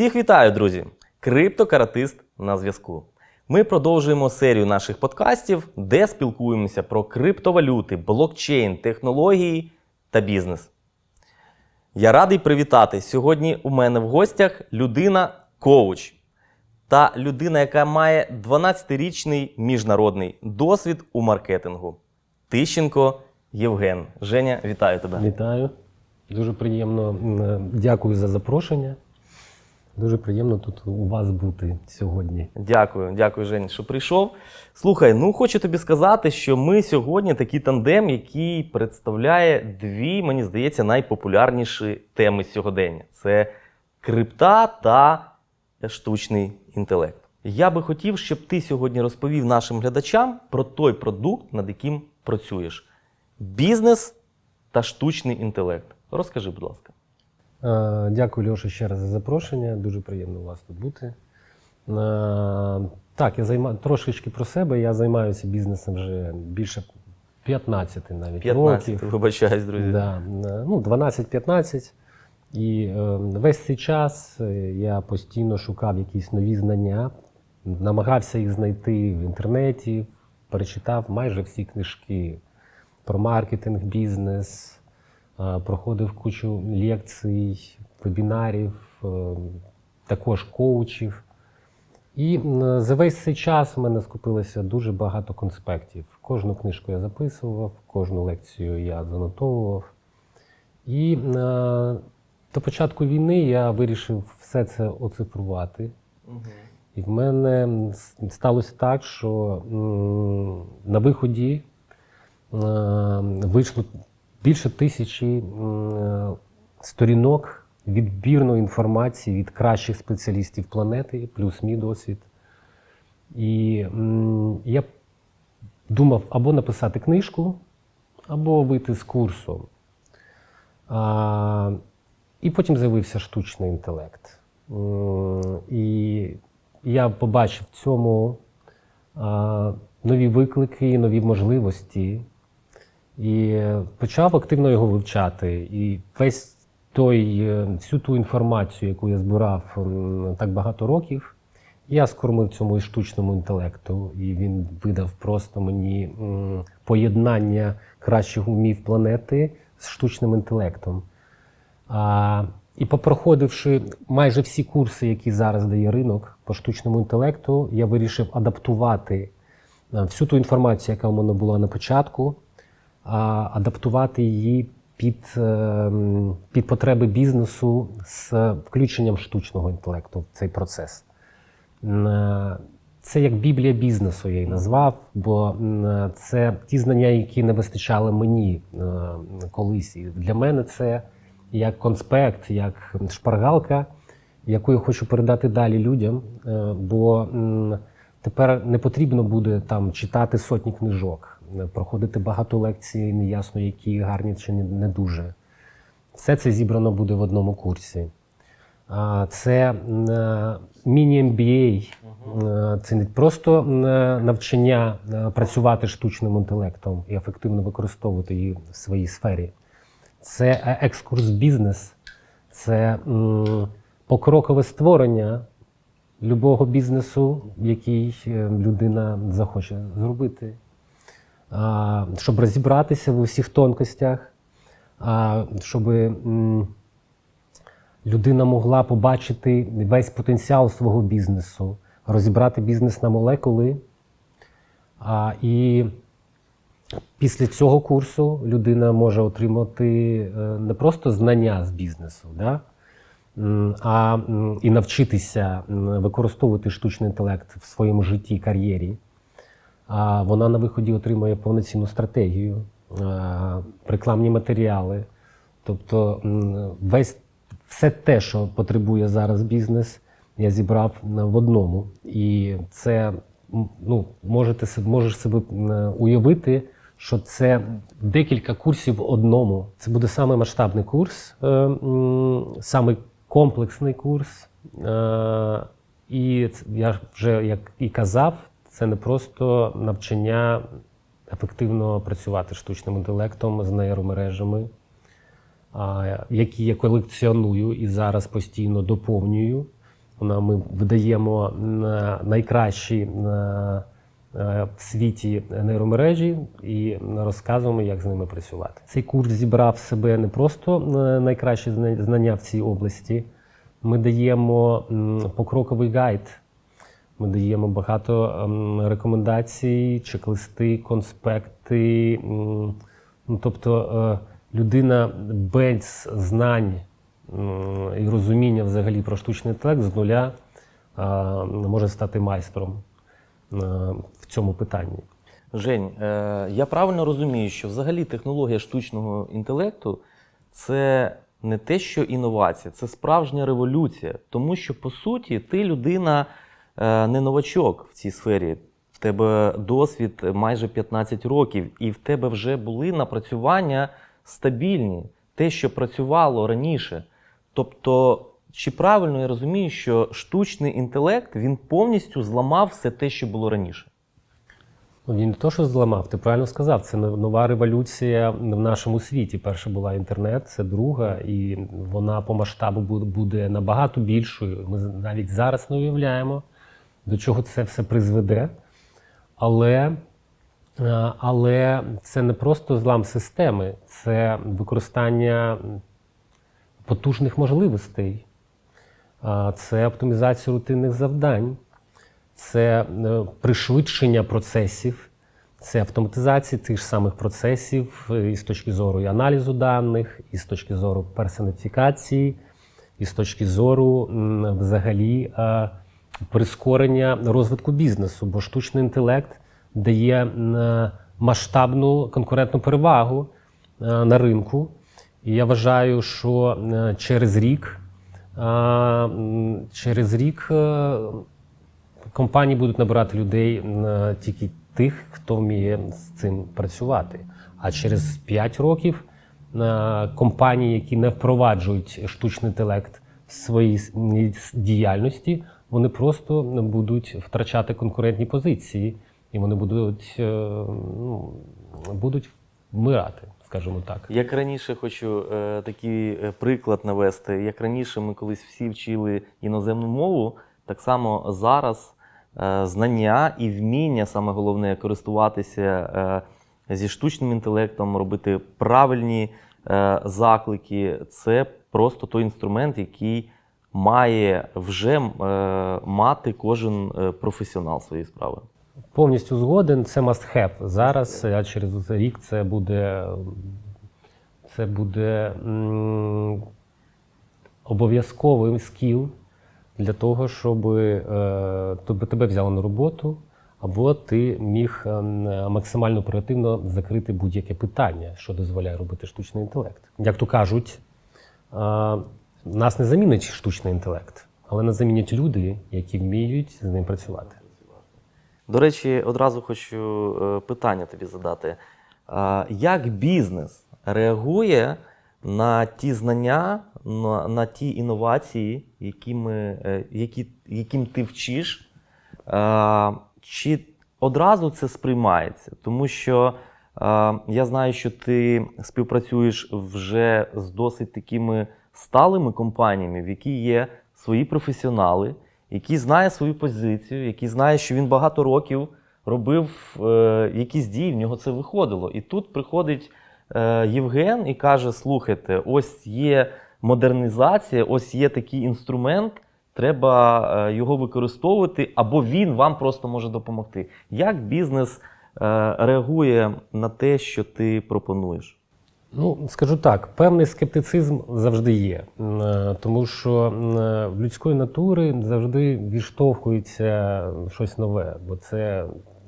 Всіх вітаю, друзі! Криптокаратист на зв'язку. Ми продовжуємо серію наших подкастів, де спілкуємося про криптовалюти, блокчейн, технології та бізнес. Я радий привітати сьогодні у мене в гостях людина-коуч та людина, яка має 12-річний міжнародний досвід у маркетингу. Тищенко Євген. Женя, вітаю тебе. Вітаю. Дуже приємно. Дякую за запрошення. Дуже приємно тут у вас бути сьогодні. Дякую, дякую, Жень, що прийшов. Слухай, ну хочу тобі сказати, що ми сьогодні такий тандем, який представляє дві, мені здається, найпопулярніші теми сьогодення: це крипта та штучний інтелект. Я би хотів, щоб ти сьогодні розповів нашим глядачам про той продукт, над яким працюєш: бізнес та штучний інтелект. Розкажи, будь ласка. Е, Дякую, Льоша, ще раз за запрошення. Дуже приємно у вас тут бути. Е, Так, я займаю трошечки про себе. Я займаюся бізнесом вже більше 15 навіть 15, років. вибачаюсь, друзі. Да, е, ну, 12-15. І весь цей час я постійно шукав якісь нові знання, намагався їх знайти в інтернеті, перечитав майже всі книжки про маркетинг, бізнес, проходив кучу лекцій, вебінарів, е, також коучів. І за весь цей час в мене скупилося дуже багато конспектів. Кожну книжку я записував, кожну лекцію я занотовував. І е, до початку війни я вирішив все це оцифрувати. І в мене сталося так, що на виході е, вийшло більше тисячі сторінок відбірної інформації від кращих спеціалістів планети, плюс мій досвід. І я думав або написати книжку, або вийти з курсу. І потім з'явився штучний інтелект. І я побачив в цьому нові виклики, нові можливості. І почав активно його вивчати. І весь той, е, всю ту інформацію, яку я збирав так багато років, я скормив цьому штучному інтелекту, і він видав просто мені поєднання кращих умів планети з штучним інтелектом. А, і попроходивши майже всі курси, які зараз дає ринок по штучному інтелекту, я вирішив адаптувати е, всю ту інформацію, яка у мене була на початку, адаптувати її під, е, під потреби бізнесу з включенням штучного інтелекту в цей процес. Е, Це як Біблія бізнесу я її назвав, бо це ті знання, які не вистачали мені е, колись. І для мене це як конспект, як шпаргалка, яку я хочу передати далі людям. Е, Бо тепер не потрібно буде там читати сотні книжок, е, проходити багато лекцій, неясно які гарні чи не- дуже. Все це зібрано буде в одному курсі. Це е, міні-MBA. Е, Це не просто е, навчання працювати штучним інтелектом і ефективно використовувати її в своїй сфері. Це екскурс бізнес, це покрокове створення любого бізнесу, який людина захоче зробити. Щоб розібратися в усіх тонкостях, щоб людина могла побачити весь потенціал свого бізнесу, розібрати бізнес на молекули. І після цього курсу людина може отримати е, не просто знання з бізнесу, да? а і навчитися використовувати штучний інтелект в своєму житті і кар'єрі. А вона на виході отримує повноцінну стратегію, е, рекламні матеріали. Тобто весь все те, що потребує зараз бізнес, я зібрав в одному. І це ну, можете можеш себе уявити, що це декілька курсів в одному. Це буде самий масштабний курс, е, м, самий комплексний курс. Е, І я вже як і казав, це не просто навчання ефективно працювати штучним інтелектом з нейромережами, які я колекціоную і зараз постійно доповнюю. Ми видаємо найкращі е, в світі нейромережі і розказуємо, як з ними працювати. Цей курс зібрав в себе не просто е, найкращі знання в цій області. Ми даємо покроковий гайд. Ми даємо багато ем, рекомендацій, чек-листи, конспекти. Ну, тобто е, людина без знань і розуміння взагалі про штучний інтелект з нуля е, може стати майстром е, в цьому питанні. Жень, я правильно розумію, що взагалі технологія штучного інтелекту це не те, що інновація, це справжня революція. Тому що, по суті, ти людина не новачок в цій сфері. В тебе досвід майже 15 років, і в тебе вже були напрацювання стабільні, те, що працювало раніше. Тобто, чи правильно я розумію, що штучний інтелект він повністю зламав все те, що було раніше? Ну, Він не то, що зламав, ти правильно сказав. Це нова революція в нашому світі. Перша була інтернет, це друга, і вона по масштабу буде набагато більшою. Ми навіть зараз не уявляємо, до чого це все призведе. Але, е, але це не просто злам системи, це використання потужних можливостей, це оптимізація рутинних завдань. Це е, пришвидшення процесів, це автоматизація тих ж самих процесів е, і з точки зору і аналізу даних, і з точки зору персоніфікації, і з точки зору взагалі е, прискорення розвитку бізнесу, бо штучний інтелект дає е, масштабну конкурентну перевагу е, на ринку. І я вважаю, що е, через рік, через рік компанії будуть набирати людей тільки тих, хто вміє з цим працювати. А через 5 років компанії, які не впроваджують штучний інтелект в своїй діяльності, вони просто будуть втрачати конкурентні позиції, і вони будуть, е, ну, будуть вмирати, скажімо так. Як раніше хочу е, такий е, приклад навести, як раніше ми колись всі вчили іноземну мову, так само зараз е, знання і вміння, саме головне, користуватися е, зі штучним інтелектом, робити правильні е, заклики, це просто той інструмент, який має вже е, мати кожен е, професіонал своєї справи. Повністю згоден, це must have. Зараз, а через рік це буде, це буде м, обов'язковий скіл для того, щоб е, тобі- тебе взяли на роботу, або ти міг е, максимально оперативно закрити будь-яке питання, що дозволяє робити штучний інтелект. Як то кажуть, е, нас не замінить штучний інтелект, але нас замінять люди, які вміють з ним працювати. До речі, одразу хочу е, питання тобі задати. Як бізнес реагує на ті знання, на, на ті інновації, які ми, е, які, яким ти вчиш? Чи одразу це сприймається? Тому що е, я знаю, що ти співпрацюєш вже з досить такими сталими компаніями, в які є свої професіонали, який знає свою позицію, який знає, що він багато років робив е, якісь дії, в нього це виходило. І тут приходить е, Євген і каже: слухайте, ось є модернізація, ось є такий інструмент, треба е, його використовувати, або він вам просто може допомогти. Як бізнес е, реагує на те, що ти пропонуєш? Ну, скажу так, певний скептицизм завжди є, е, тому що е, в людської натури завжди відштовхується щось нове, бо це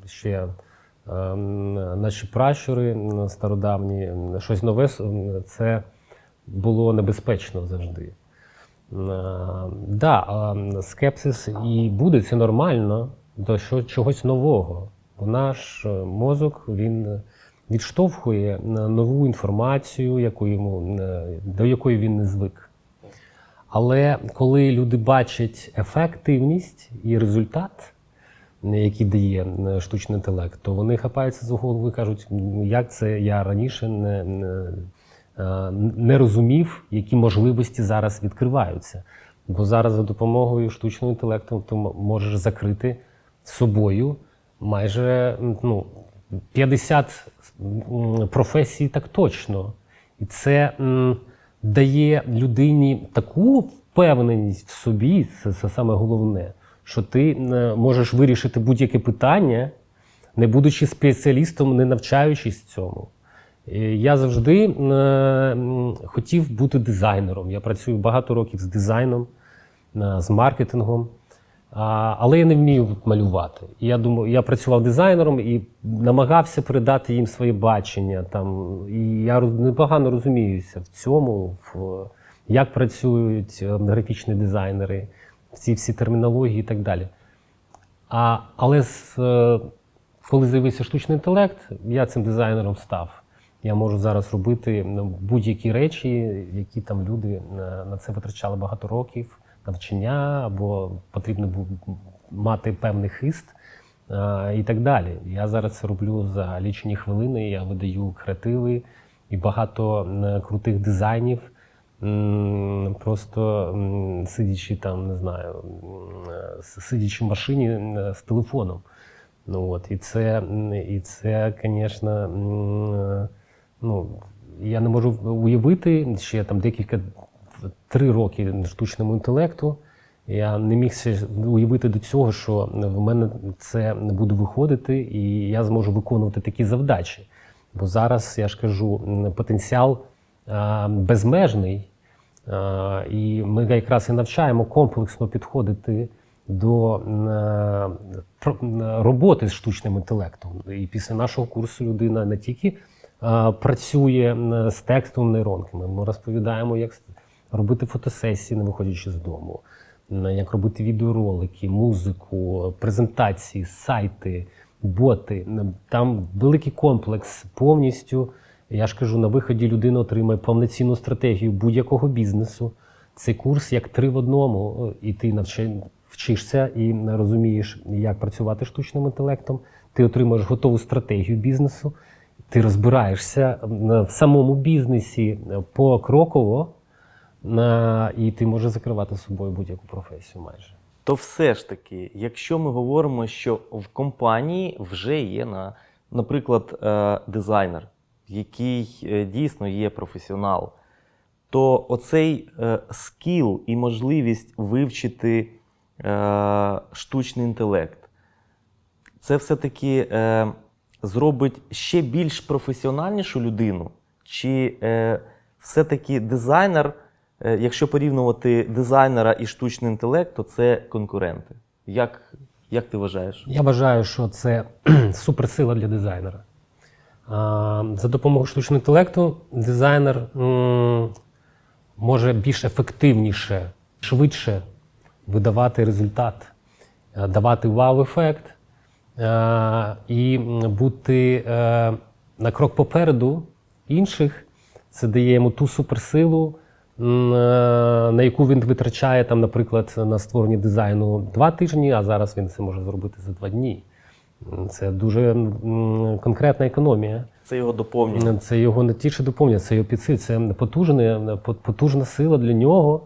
ще е, наші пращури стародавні, щось нове це було небезпечно завжди. Да, скепсис і буде це нормально до чогось нового. Бо наш мозок він відштовхує нову інформацію, яку йому, е, до якої він не звик. Але коли люди бачать ефективність і результат, е, який дає е, штучний інтелект, то вони хапаються за голову і кажуть, «Ну, як це я раніше не, не розумів, які можливості зараз відкриваються. Бо зараз за допомогою штучного інтелекту ти можеш закрити собою майже ну, 50 професій так точно. І це дає людині таку впевненість в собі, це, це саме головне, що ти можеш вирішити будь-яке питання, не будучи спеціалістом, не навчаючись цьому. Е, Я завжди е, хотів бути дизайнером. Я працюю багато років з дизайном, е, з маркетингом. Але я не вмію малювати. І я думаю, я працював дизайнером і намагався передати їм своє бачення. Там, і я непогано розуміюся в цьому, в, як працюють е, графічні дизайнери, в ці всі термінології і так далі. А, але з, е, коли з'явився штучний інтелект, я цим дизайнером став. Я можу зараз робити ну, будь-які речі, які там люди на, на це витрачали багато років, навчання або потрібно було мати певний хист і так далі. Я зараз це роблю за лічені хвилини. Я видаю креативи і багато крутих дизайнів. Просто сидячи там, не знаю, сидячи в машині з телефоном. Ну от, і це, і це, звісно, ну, я не можу уявити ще там декілька три роки штучному інтелекту. Я не міг уявити до цього, що в мене це не буде виходити, і я зможу виконувати такі завдачі. Бо зараз я ж кажу, потенціал безмежний, і ми якраз і навчаємо комплексно підходити до роботи з штучним інтелектом. І після нашого курсу людина не тільки працює з текстовими нейронками, ми розповідаємо, як робити фотосесії, не виходячи з дому, як робити відеоролики, музику, презентації, сайти, боти. Там великий комплекс повністю. Я ж кажу, на виході людина отримає повноцінну стратегію будь-якого бізнесу. Цей курс як три в одному, і ти вчишся і розумієш, як працювати штучним інтелектом. Ти отримаєш готову стратегію бізнесу, ти розбираєшся в самому бізнесі покроково, на- і ти можеш закривати собою будь-яку професію майже. То все ж таки, якщо ми говоримо, що в компанії вже є, на, наприклад, е, дизайнер, який е, дійсно є професіонал, то оцей е, скіл і можливість вивчити штучний інтелект, це все-таки зробить ще більш професіональнішу людину, чи все-таки дизайнер, якщо порівнювати дизайнера і штучний інтелект, то це конкуренти. Як, як ти вважаєш? Я вважаю, що це суперсила для дизайнера. За допомогою штучного інтелекту дизайнер може більш ефективніше, швидше видавати результат, е, давати вау-ефект е, і бути е, на крок попереду інших. Це дає йому ту суперсилу, е, на яку він витрачає, там, наприклад, на створення дизайну два тижні, а зараз він це може зробити за два дні. Це дуже конкретна економія. Це його доповнює. Це його не тільки доповнення, це його підсиль, це потужне, по- потужна сила для нього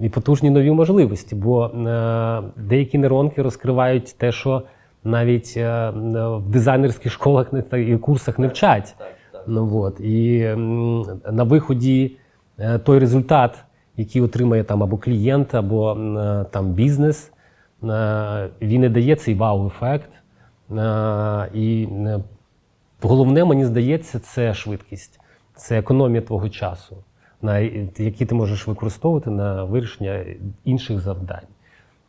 і потужні нові можливості. Бо е, деякі нейронки розкривають те, що навіть е, в дизайнерських школах і курсах не вчать. Ну, от. І на виході е, той результат, який отримає там або клієнт, або е, там бізнес, е, він і дає цей вау-ефект. Е, І е, головне, мені здається, це швидкість, це економія твого часу, на який ти можеш використовувати на вирішення інших завдань.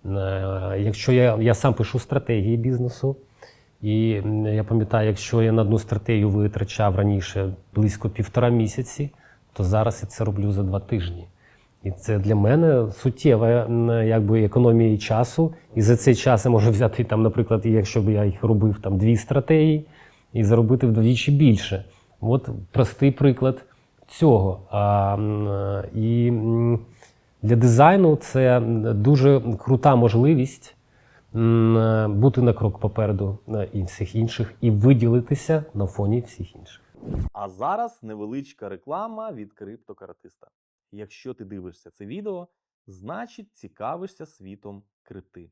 Е, Якщо я, я сам пишу стратегії бізнесу, і я пам'ятаю, якщо я на одну стратегію витрачав раніше близько півтора місяці, то зараз я це роблю за два тижні. І це для мене суттєва якби, економія часу. І за цей час я можу взяти, там, наприклад, якщо б я їх робив там, дві стратегії, і заробити вдвічі більше. От простий приклад цього. А, і для дизайну це дуже крута можливість бути на крок попереду е, і всіх інших і виділитися на фоні всіх інших. А зараз невеличка реклама від криптокаратиста. Якщо ти дивишся це відео, значить цікавишся світом крипти.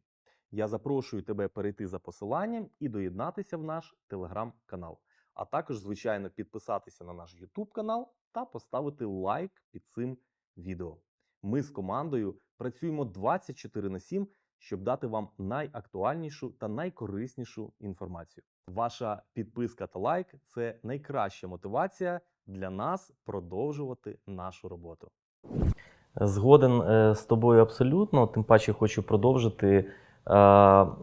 Я запрошую тебе перейти за посиланням і доєднатися в наш телеграм-канал. А також, звичайно, підписатися на наш YouTube канал та поставити лайк під цим відео. Ми з командою працюємо 24 на 7, щоб дати вам найактуальнішу та найкориснішу інформацію. Ваша підписка та лайк це найкраща мотивація для нас продовжувати нашу роботу. Згоден е, з тобою абсолютно. Тим паче хочу продовжити е,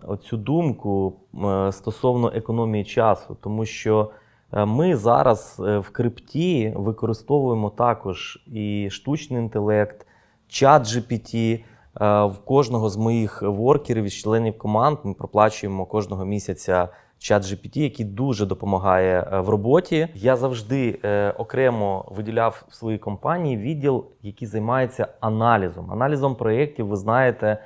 оцю думку е, стосовно економії часу, тому що ми зараз в крипті використовуємо також і штучний інтелект, чат GPT. В кожного з моїх воркерів із членів команд ми проплачуємо кожного місяця чат GPT, який дуже допомагає е, в роботі. Я завжди е, окремо виділяв в своїй компанії відділ, який займається аналізом. Аналізом проєктів, ви знаєте,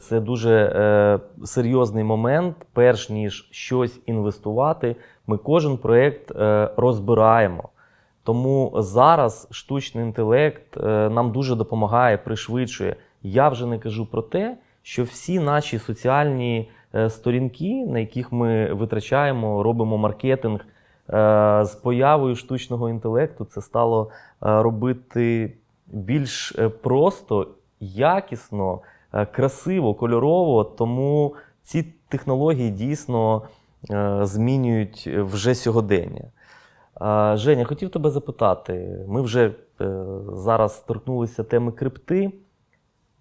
це дуже е, серйозний момент. Перш ніж щось інвестувати, ми кожен проєкт розбираємо. Тому зараз штучний інтелект нам дуже допомагає, пришвидшує. Я вже не кажу про те, що всі наші соціальні сторінки, на яких ми витрачаємо, робимо маркетинг е, з появою штучного інтелекту, це стало е, робити більш е, просто, якісно, е, красиво, кольорово. Тому ці технології дійсно е, змінюють вже сьогодення. Женя, хотів тебе запитати. Ми вже е, зараз торкнулися теми крипти.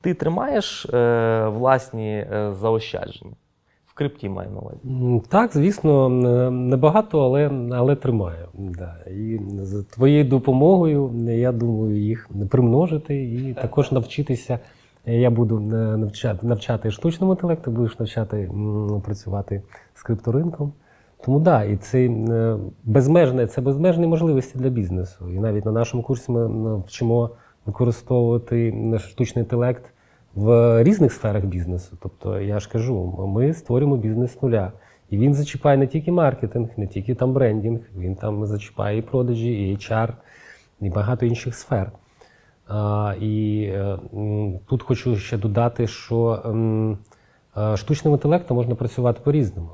Ти тримаєш е, власні е, заощадження? Крипті маю на увазі. Так, звісно, небагато, але, але тримаю. Да. І з твоєю допомогою, я думаю, їх примножити і також навчитися. Я буду е, навчати, навчати штучному інтелекту, будеш навчати працювати з крипторинком. Тому да, і це е, безмежне, це безмежні можливості для бізнесу. І навіть на нашому курсі ми вчимо використовувати штучний інтелект в різних сферах бізнесу. Тобто, я ж кажу, ми створюємо бізнес з нуля. І він зачіпає не тільки маркетинг, не тільки там брендінг, він там зачіпає і продажі, і HR, і багато інших сфер. А, і е, тут хочу ще додати, що е, штучним інтелектом можна працювати по-різному.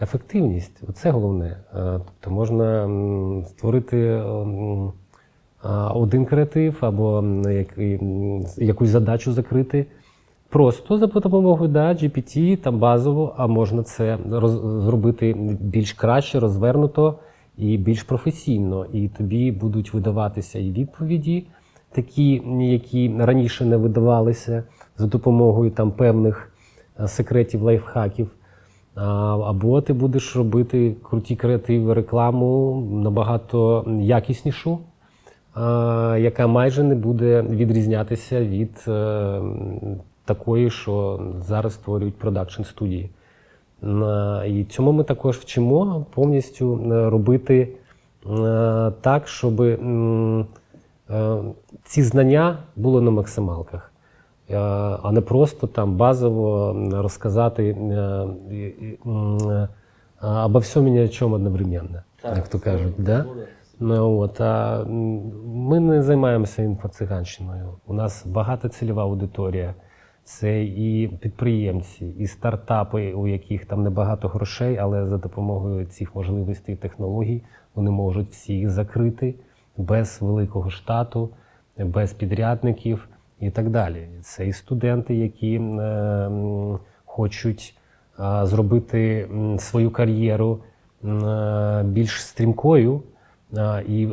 Ефективність це головне. Е, Тобто можна створити один креатив або якусь задачу закрити. Просто за допомогою да, GPT, там базово, а можна це зробити більш краще, розвернуто і більш професійно. І тобі будуть видаватися і відповіді, такі, які раніше не видавалися за допомогою там певних е, секретів, лайфхаків. Або ти будеш робити круті креативи, рекламу набагато якіснішу, яка майже не буде відрізнятися від е, такої, що зараз створюють продакшн студії. І цьому ми також вчимо повністю е, робити е, так, щоб ці знання були на максималках, а не просто там базово розказати обо всьому ні о чому одновременно, як то кажуть. Да? Ну, от, а ми не займаємося інфоциганщиною. У нас багатоцільова аудиторія. Це і підприємці, і стартапи, у яких там небагато грошей, але за допомогою цих можливостей і технологій вони можуть всі їх закрити без великого штату, без підрядників і так далі. Це і студенти, які е, хочуть а, зробити свою кар'єру е, більш стрімкою і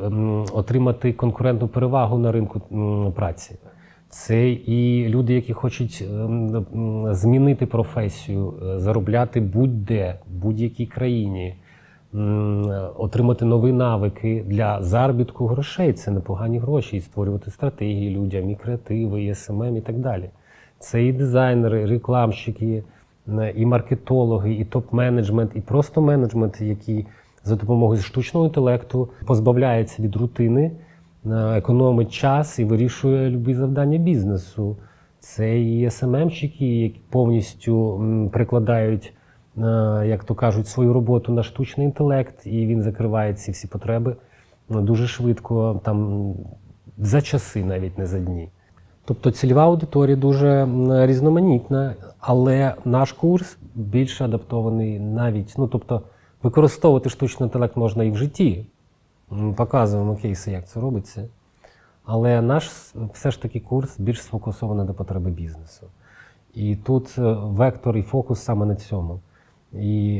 отримати конкурентну перевагу на ринку праці. Це і люди, які хочуть ем, змінити професію, е, заробляти будь-де, в будь-якій країні, отримати нові навики для заробітку грошей. Це непогані гроші, і створювати стратегії людям, і креативи, і СММ, і так далі. Це і дизайнери, і рекламщики, і маркетологи, і топ-менеджмент, і просто менеджмент, які за допомогою штучного інтелекту позбавляється від рутини, е, економить час і вирішує любі завдання бізнесу. Це і СММщики, які повністю прикладають, е, як то кажуть, свою роботу на штучний інтелект, і він закриває ці всі потреби ну, дуже швидко, там за часи, навіть не за дні. Тобто цільова аудиторія дуже різноманітна, але наш курс більше адаптований навіть, ну тобто використовувати штучний інтелект можна і в житті. М, Показуємо кейси, як це робиться. Але наш все ж таки курс більш сфокусований на потреби бізнесу. І тут е, вектор і фокус саме на цьому. І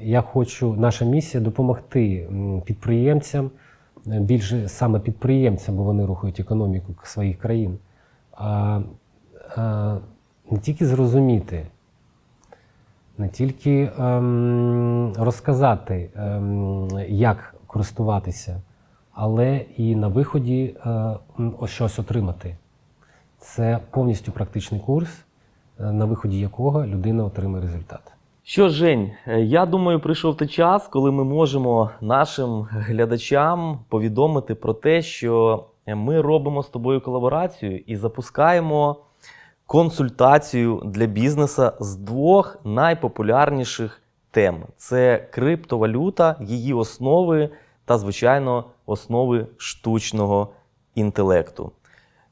я хочу, наша місія допомогти підприємцям, е, більше саме підприємцям, бо вони рухають економіку своїх країн, а, а, не тільки зрозуміти, не тільки ем, розказати, ем, як користуватися, але і на виході е, щось отримати. Це повністю практичний курс, е, на виході якого людина отримає результат. Що, Жень, е, я думаю, прийшов той час, коли ми можемо нашим глядачам повідомити про те, що ми робимо з тобою колаборацію і запускаємо консультацію для бізнесу з двох найпопулярніших тем: це криптовалюта, її основи та, звичайно, основи штучного інтелекту.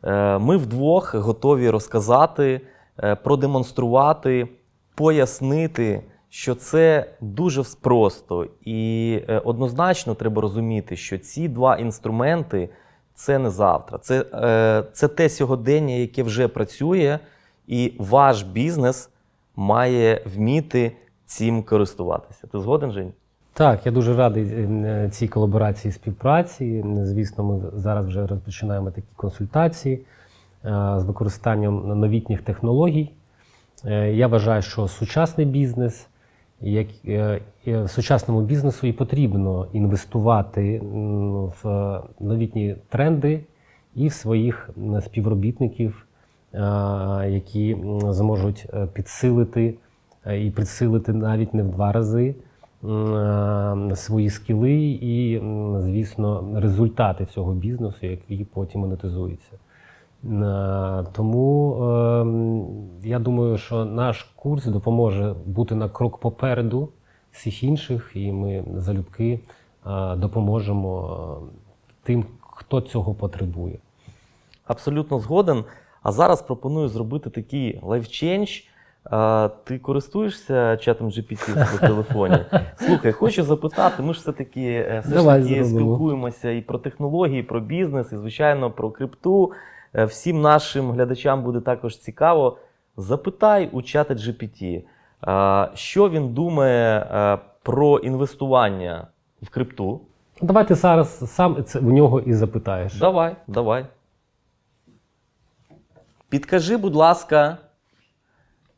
Е, Ми вдвох готові розказати, е, продемонструвати, пояснити, що це дуже просто. І е, однозначно треба розуміти, що ці два інструменти це не завтра. Це, е, це те сьогодення, яке вже працює, і ваш бізнес має вміти цим користуватися. Ти згоден, Жень? Так, я дуже радий е, цій колаборації співпраці. Звісно, ми зараз вже розпочинаємо такі консультації е, з використанням новітніх технологій. Е, Я вважаю, що сучасний бізнес, як е, е, сучасному бізнесу і потрібно інвестувати в новітні тренди і в своїх співробітників, е, які зможуть підсилити і підсилити навіть не в два рази свої скіли і, звісно, результати цього бізнесу, які потім монетизуються. Е, Тому е, я думаю, що наш курс допоможе бути на крок попереду всіх інших, і ми залюбки е, допоможемо е, тим, хто цього потребує. Абсолютно згоден. А зараз пропоную зробити такий лайфченж. А, Ти користуєшся чатом GPT в телефоні? Слухай, хочу запитати. Ми ж все-таки е, все ж таки зробимо. спілкуємося і про технології, і про бізнес, і звичайно про крипту. Е, Всім нашим глядачам буде також цікаво. Запитай у чата GPT, що він думає е, про інвестування в крипту. Давай ти зараз сам це в нього і запитаєш. Давай, давай. Підкажи, будь ласка,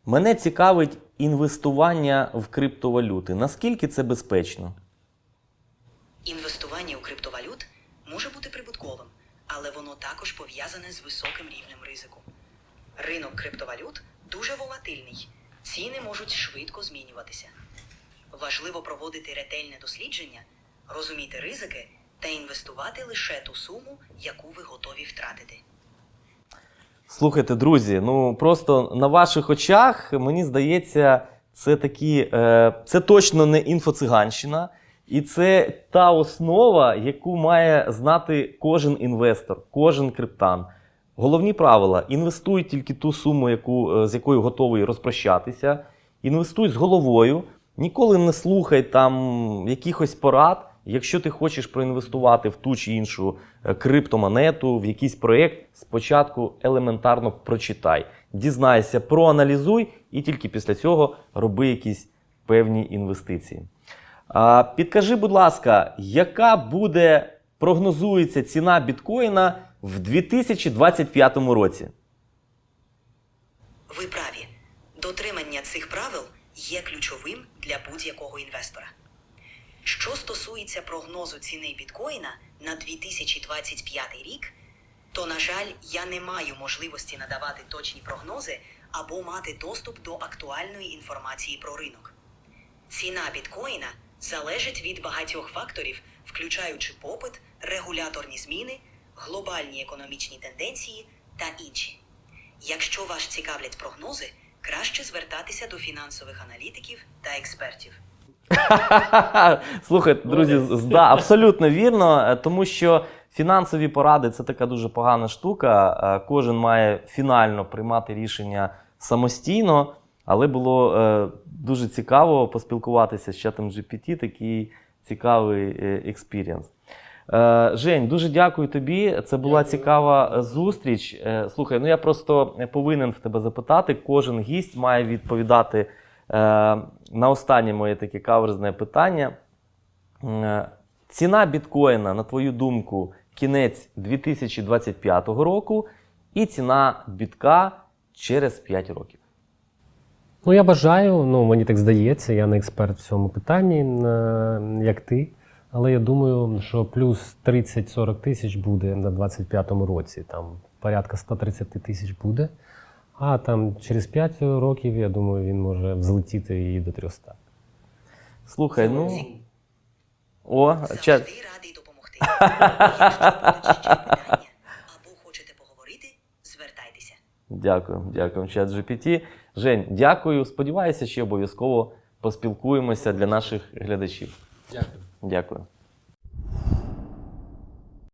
мене цікавить інвестування в криптовалюти. Наскільки це безпечно? Інвестування у криптовалют може бути але воно також пов'язане з високим рівнем ризику. Ринок криптовалют дуже волатильний, ціни можуть швидко змінюватися. Важливо проводити ретельне дослідження, розуміти ризики та інвестувати лише ту суму, яку ви готові втратити. Слухайте, друзі, ну просто на ваших очах, мені здається, це такі, е, це точно не інфоциганщина, і це та основа, яку має знати кожен інвестор, кожен криптан. Головні правила: інвестуй тільки ту суму, яку, е, з якою готовий розпрощатися. Інвестуй з головою, ніколи не слухай там якихось порад. Якщо ти хочеш проінвестувати в ту чи іншу е, криптомонету, в якийсь проєкт, спочатку елементарно прочитай, дізнайся, проаналізуй, і тільки після цього роби якісь певні інвестиції. А, підкажи, будь ласка, яка буде прогнозується ціна біткоїна в 2025 році? Ви праві. Дотримання цих правил є ключовим для будь-якого інвестора. Що стосується прогнозу ціни біткоїна на 2025 рік, то, на жаль, я не маю можливості надавати точні прогнози або мати доступ до актуальної інформації про ринок. Ціна біткоїна залежить від багатьох факторів, включаючи попит, регуляторні зміни, глобальні економічні тенденції та інші. Якщо вас цікавлять прогнози, краще звертатися до фінансових аналітиків та експертів. Слухай, друзі, да, абсолютно вірно, е, тому що фінансові поради це така дуже погана штука. Е, Кожен має фінально приймати рішення самостійно, але було е, дуже цікаво поспілкуватися з чатом GPT, такий цікавий е, експірієнс. Е, Жень, дуже дякую тобі. Це була цікава е, зустріч. Е, Слухай, ну я просто повинен в тебе запитати. Кожен гість має відповідати е, на останнє моє таке каверзне питання. Е, Ціна біткоїна, на твою думку, кінець 2025 року і ціна бітка через 5 років. Ну, я бажаю, ну мені так здається, я не експерт в цьому питанні, як ти. Але я думаю, що плюс 30-40 тисяч буде на 25-му році. Там порядка 130 тисяч буде. А там через 5 років, я думаю, він може взлетіти і до 300. Слухай, ну. О, чат. Завжди радий допомогти. Якщо будуть ще питання або хочете поговорити, звертайтеся. Дякую, дякую, чат GPT. Жень, дякую. Сподіваюся, ще обов'язково поспілкуємося для наших глядачів. Дякую. Дякую.